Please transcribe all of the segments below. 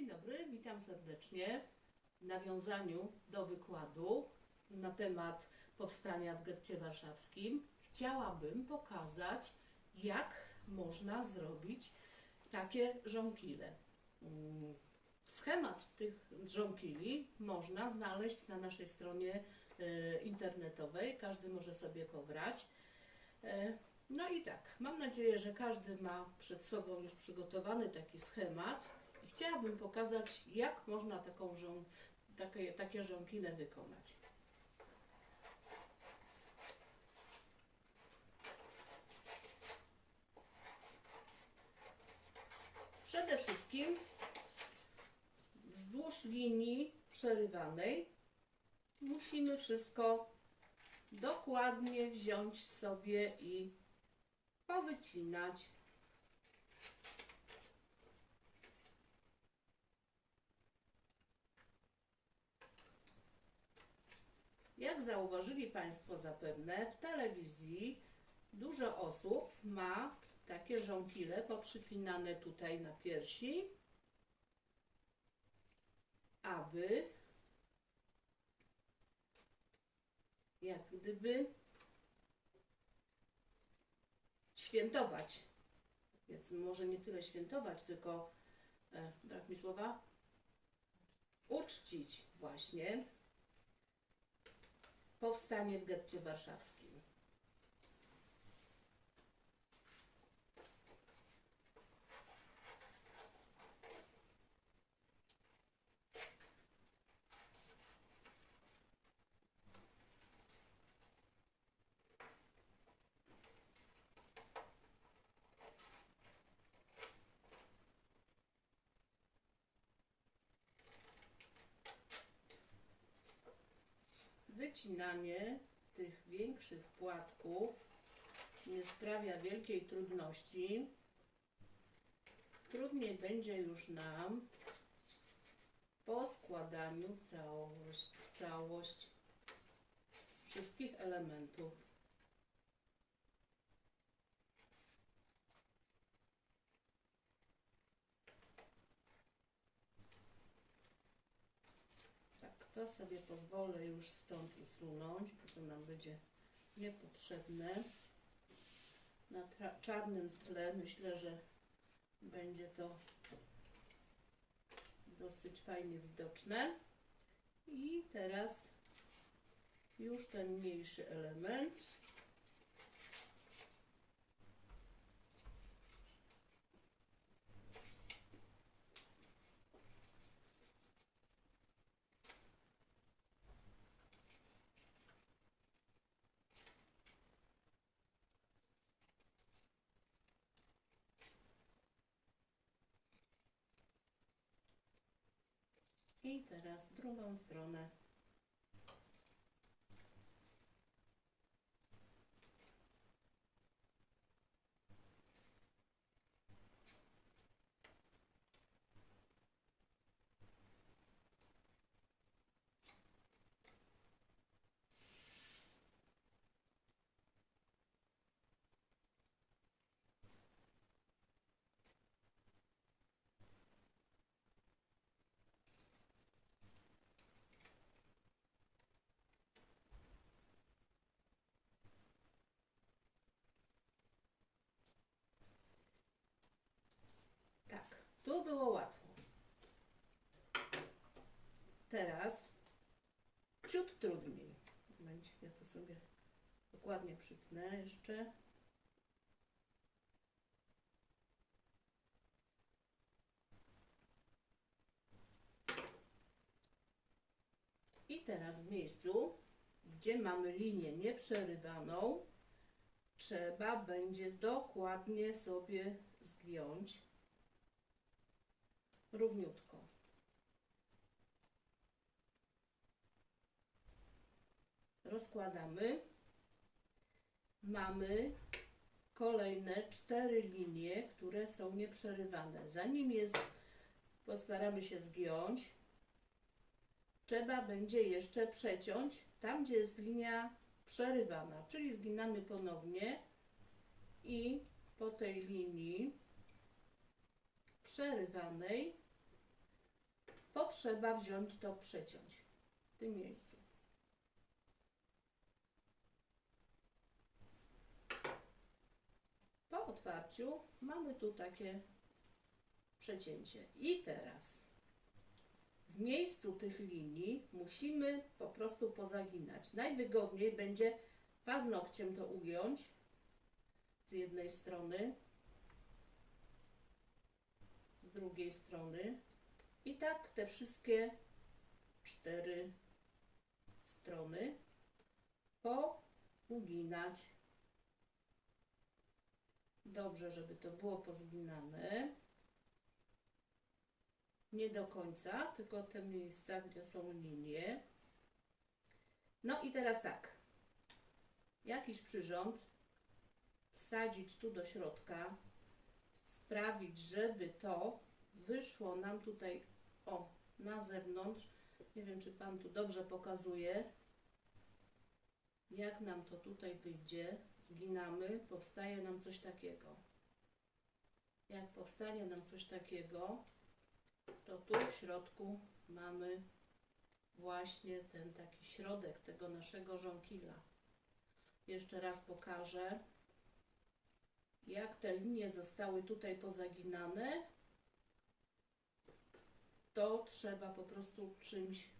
Dzień dobry, witam serdecznie w nawiązaniu do wykładu na temat powstania w getcie warszawskim. Chciałabym pokazać, jak można zrobić takie żonkile. Mm, Schemat tych żonkili można znaleźć na naszej stronie e, internetowej. Każdy może sobie pobrać. E, No i tak, mam nadzieję, że każdy ma przed sobą już przygotowany taki schemat chciałabym pokazać, jak można taką żon, takie, takie żonkile wykonać. Przede wszystkim wzdłuż linii przerywanej musimy wszystko dokładnie wziąć sobie i powycinać. Jak zauważyli Państwo zapewne, w telewizji dużo osób ma takie żonkile poprzypinane tutaj na piersi, aby jak gdyby świętować. Więc może nie tyle świętować, tylko e, brak mi słowa uczcić właśnie powstanie w getcie warszawskim. Wycinanie tych większych płatków nie sprawia wielkiej trudności. Trudniej będzie już nam po składaniu całość, całość wszystkich elementów. Tak, to sobie pozwolę już stąd usunąć, bo to nam będzie niepotrzebne. Na czarnym tle myślę, że będzie to dosyć fajnie widoczne. I teraz już ten mniejszy element. I teraz drugą stronę. Tak, tu było łatwo. Teraz ciut trudniej. Będzie, ja tu sobie dokładnie przytnę jeszcze. I teraz w miejscu, gdzie mamy linię nieprzerywaną, trzeba będzie dokładnie sobie zgiąć równiutko. Rozkładamy. Mamy kolejne cztery linie, które są nieprzerywane. Zanim je z- postaramy się zgiąć, trzeba będzie jeszcze przeciąć tam, gdzie jest linia przerywana, czyli zginamy ponownie i po tej linii przerywanej potrzeba wziąć to przeciąć w tym miejscu. Po otwarciu mamy tu takie przecięcie. I teraz w miejscu tych linii musimy po prostu pozaginać. Najwygodniej będzie paznokciem to ugiąć z jednej strony, z drugiej strony i tak te wszystkie cztery strony pouginać. Dobrze, żeby to było pozginane. Nie do końca, tylko te miejsca, gdzie są linie. No i teraz tak. Jakiś przyrząd wsadzić tu do środka, sprawić, żeby to wyszło nam tutaj, o, na zewnątrz. Nie wiem, czy Pan tu dobrze pokazuje, jak nam to tutaj wyjdzie. Zginamy, powstaje nam coś takiego. Jak powstanie nam coś takiego, to tu w środku mamy właśnie ten taki środek tego naszego żonkila. Jeszcze raz pokażę, jak te linie zostały tutaj pozaginane. To trzeba po prostu czymś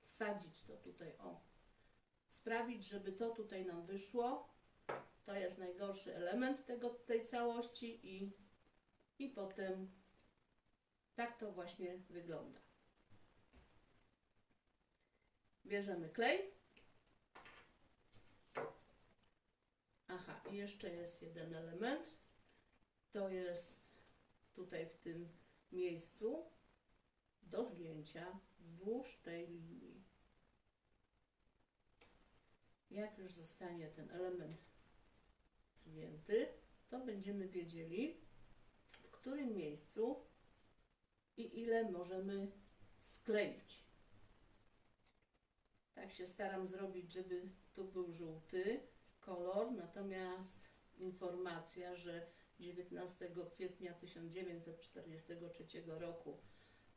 wsadzić to tutaj, o. Sprawić, żeby to tutaj nam wyszło. To jest najgorszy element tego, tej całości i, i potem tak to właśnie wygląda. Bierzemy klej. Aha, jeszcze jest jeden element. To jest tutaj w tym miejscu do zgięcia wzdłuż tej linii. Jak już zostanie ten element zgięty, to będziemy wiedzieli, w którym miejscu i ile możemy skleić. Tak się staram zrobić, żeby tu był żółty kolor, natomiast informacja, że 19 kwietnia 1943 roku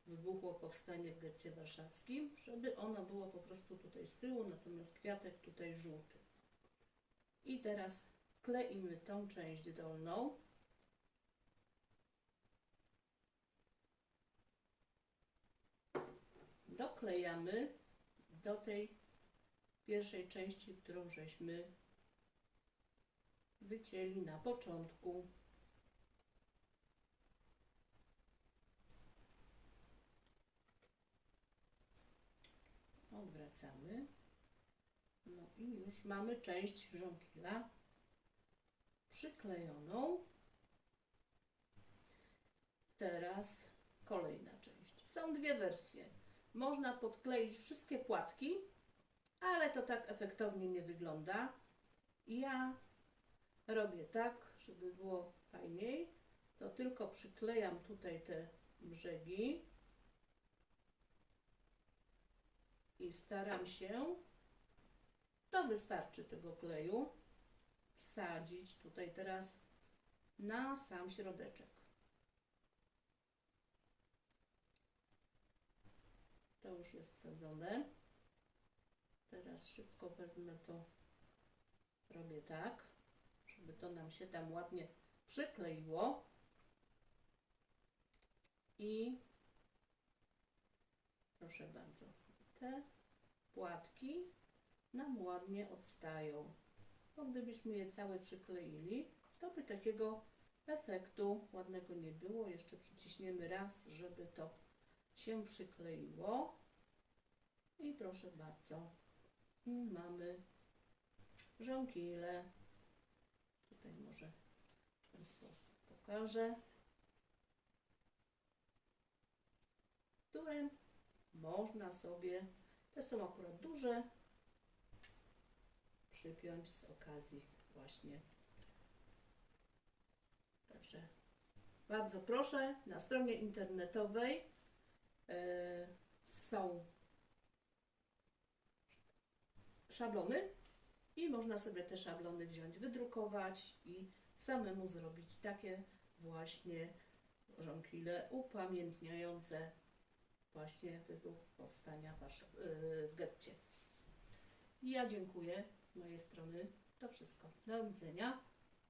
wybuchło powstanie w getcie warszawskim, żeby ono było po prostu tutaj z tyłu, natomiast kwiatek tutaj żółty. I teraz kleimy tą część dolną. Doklejamy do tej pierwszej części, którą żeśmy wycięli na początku. Odwracamy. No i już mamy część żonkila przyklejoną. Teraz kolejna część. Są dwie wersje. Można podkleić wszystkie płatki, ale to tak efektownie nie wygląda. Ja robię tak, żeby było fajniej. To tylko przyklejam tutaj te brzegi i staram się, to wystarczy tego kleju, wsadzić tutaj teraz na sam środeczek. To już jest wsadzone. Teraz szybko wezmę to, zrobię tak, żeby to nam się tam ładnie przykleiło. I proszę bardzo, te płatki nam ładnie odstają. Bo gdybyśmy je całe przykleili, to by takiego efektu ładnego nie było. Jeszcze przyciśniemy raz, żeby to się przykleiło. I proszę bardzo, mamy żonkile. Tutaj może w ten sposób pokażę. Które można sobie, te są akurat duże, przypiąć z okazji właśnie. Także bardzo proszę, na stronie internetowej yy, są szablony i można sobie te szablony wziąć, wydrukować i samemu zrobić takie właśnie żonkile upamiętniające właśnie wybuch powstania yy, w getcie. I ja dziękuję z mojej strony. To wszystko. Do widzenia.